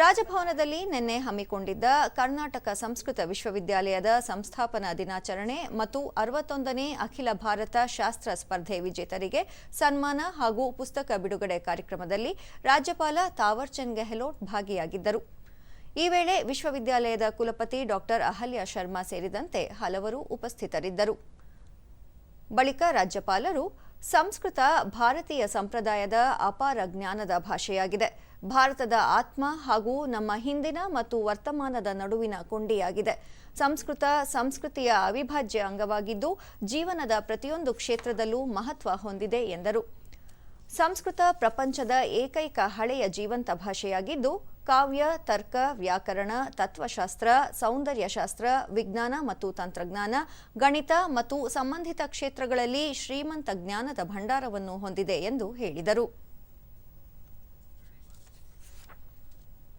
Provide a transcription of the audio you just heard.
ರಾಜಭವನದಲ್ಲಿ ನಿನ್ನೆ ಹಮ್ಮಿಕೊಂಡಿದ್ದ ಕರ್ನಾಟಕ ಸಂಸ್ಕೃತ ವಿಶ್ವವಿದ್ಯಾಲಯದ ಸಂಸ್ಥಾಪನಾ ದಿನಾಚರಣೆ ಮತ್ತು ಅರವತ್ತೊಂದನೇ ಅಖಿಲ ಭಾರತ ಶಾಸ್ತ್ರ ಸ್ಪರ್ಧೆ ವಿಜೇತರಿಗೆ ಸನ್ಮಾನ ಹಾಗೂ ಪುಸ್ತಕ ಬಿಡುಗಡೆ ಕಾರ್ಯಕ್ರಮದಲ್ಲಿ ರಾಜ್ಯಪಾಲ ತಾವರ್ಚಂದ್ ಗೆಹ್ಲೋಟ್ ಭಾಗಿಯಾಗಿದ್ದರು. ಈ ವೇಳೆ ವಿಶ್ವವಿದ್ಯಾಲಯದ ಕುಲಪತಿ ಡಾಕ್ಟರ್ ಅಹಲ್ಯ ಶರ್ಮಾ ಸೇರಿದಂತೆ ಹಲವರು ಉಪಸ್ಥಿತರಿದ್ದರು. ಬಳಿಕ ರಾಜ್ಯಪಾಲರು ಸಂಸ್ಕೃತ ಭಾರತೀಯ ಸಂಪ್ರದಾಯದ ಅಪಾರ ಜ್ಞಾನದ ಭಾಷೆಯಾಗಿದೆ. ಭಾರತದ ಆತ್ಮ ಹಾಗೂ ನಮ್ಮ ಹಿಂದಿನ ಮತ್ತು ವರ್ತಮಾನದ ನಡುವಿನ ಕೊಂಡಿಯಾಗಿದೆ. ಸಂಸ್ಕೃತ ಸಂಸ್ಕೃತಿಯ ಅವಿಭಾಜ್ಯ ಅಂಗವಾಗಿದ್ದು, ಜೀವನದ ಪ್ರತಿಯೊಂದು ಕ್ಷೇತ್ರದಲ್ಲೂ ಮಹತ್ವ ಹೊಂದಿದೆ ಎಂದರು. ಸಂಸ್ಕೃತ ಪ್ರಪಂಚದ ಏಕೈಕ ಹಳೆಯ ಜೀವಂತ ಭಾಷೆಯಾಗಿದ್ದು ಕಾವ್ಯ, ತರ್ಕ, ವ್ಯಾಕರಣ, ತತ್ವಶಾಸ್ತ್ರ, ಸೌಂದರ್ಯಶಾಸ್ತ್ರ, ವಿಜ್ಞಾನ ಮತ್ತು ತಂತ್ರಜ್ಞಾನ, ಗಣಿತ ಮತ್ತು ಸಂಬಂಧಿತ ಕ್ಷೇತ್ರಗಳಲ್ಲಿ ಶ್ರೀಮಂತ ಜ್ಞಾನದ ಭಂಡಾರವನ್ನು ಹೊಂದಿದೆ ಎಂದು ಹೇಳಿದರು.